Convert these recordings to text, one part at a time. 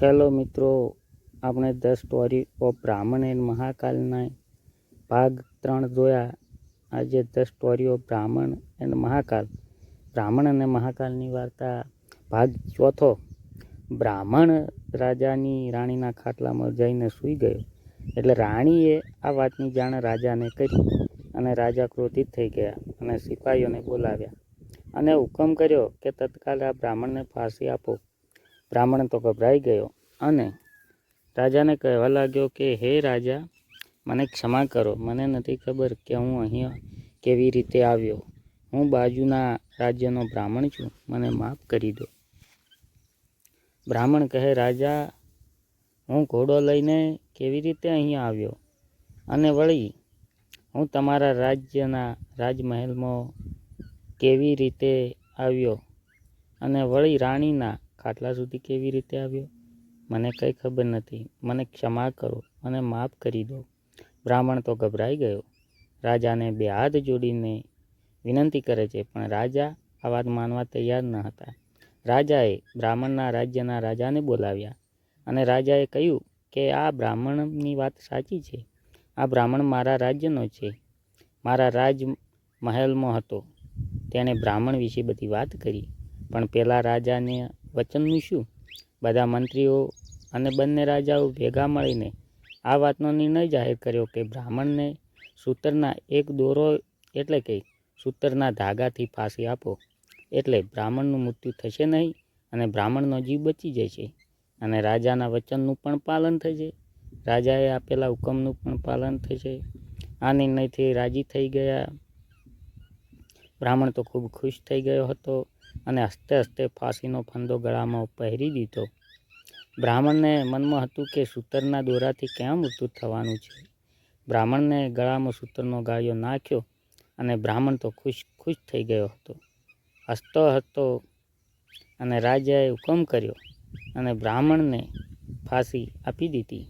Hello મિત્રો, આપણે the story of Brahmin and મહાકાલના ભાગ ત્રણ જોયા. આજે the story of Brahmin and Mahakal. Brahmin અને મહાકાલની વાર્તા, ભાગ ચોથો. બ્રાહ્મણ રાજાની રાણીના ખાટલામાં જઈને સૂઈ ગયો. એટલે રાણીએ આ વાતની જાણ રાજાને કરી અને રાજા ક્રોધિત થઈ ગયા અને સિપાહીઓને બોલાવ્યા અને હુકમ કર્યો કે તત્કાલ આ બ્રાહ્મણને ફાંસી આપો. બ્રાહ્મણ તો ગભરાઈ ગયો અને રાજાને કહેવા લાગ્યો કે, હે રાજા, મને ક્ષમા કરો. મને નથી ખબર કે હું અહીંયા કેવી રીતે આવ્યો. હું બાજુના રાજ્યનો બ્રાહ્મણ છું. મને માફ કરી દો. બ્રાહ્મણ કહે, રાજા, હું ઘોડો લઈને કેવી રીતે અહીંયા આવ્યો? અને વળી, હું તમારા રાજ્યના રાજમહેલમાં કેવી રીતે આવ્યો? અને વળી રાણીના ખાટલા સુધી કેવી રીતે આવ્યો? મને કંઈ ખબર નથી. મને ક્ષમા કરો અને માફ કરી દો. બ્રાહ્મણ તો ગભરાઈ ગયો. રાજાને બે હાથ જોડીને વિનંતી કરે છે, પણ રાજા આ વાત માનવા તૈયાર ન હતા. રાજાએ બ્રાહ્મણના રાજ્યના રાજાને બોલાવ્યા અને રાજાએ કહ્યું કે આ બ્રાહ્મણની વાત સાચી છે. આ બ્રાહ્મણ મારા રાજ્યનો છે. મારા રાજ મહેલમાં હતો. તેણે બ્રાહ્મણ વિશે બધી વાત કરી, પણ પેલા રાજાને વચનનું શું? બધા મંત્રીઓ અને બંને રાજાઓ ભેગા મળીને આ વાતનો નિર્ણય જાહેર કર્યો કે બ્રાહ્મણને સૂતરના એક દોરો એટલે કે સૂતરના ધાગાથી ફાંસી આપો. એટલે બ્રાહ્મણનું મૃત્યુ થશે નહીં અને બ્રાહ્મણનો જીવ બચી જશે અને રાજાના વચનનું પણ પાલન થશે. રાજાએ આપેલા હુકમનું પણ પાલન થશે. આ નિર્ણયથી રાજી થઈ ગયા. બ્રાહ્મણ તો ખૂબ ખુશ થઈ ગયો હતો. અને હસ્તે હસ્તે ફાંસીનો ફંદો ગળામાં પહેરી દીધો. બ્રાહ્મણને મનમાં હતું કે સૂતરના દોરાથી કેમ મૃત્યુ થવાનું છે? બ્રાહ્મણને ગળામાં સૂતરનો ગાળ્યો નાખ્યો અને બ્રાહ્મણ તો ખુશ ખુશ થઈ ગયો હતો. હસતો હતો અને રાજાએ હુકમ કર્યો અને બ્રાહ્મણને ફાંસી આપી દીધી.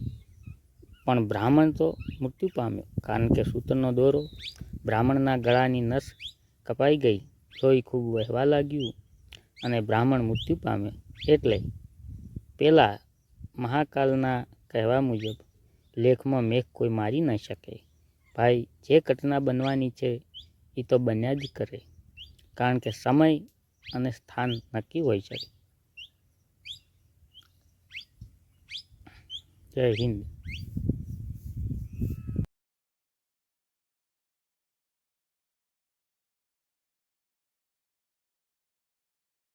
પણ બ્રાહ્મણ તો મૃત્યુ પામ્યો કારણ કે સૂતરનો દોરો બ્રાહ્મણના ગળાની નસ કપાઈ ગઈ. લોહી ખૂબ વહેવા લાગ્યું અને બ્રાહ્મણ મૃત્યુ પામ્યો. એટલે પહેલાં મહાકાલના કહેવા મુજબ લેખમાં મેઘ કોઈ મારી ન શકે. ભાઈ, જે ઘટના બનવાની છે એ તો બન્યા જ કરે. કારણ કે સમય અને સ્થાન નક્કી હોય છે. જય હિન્દ.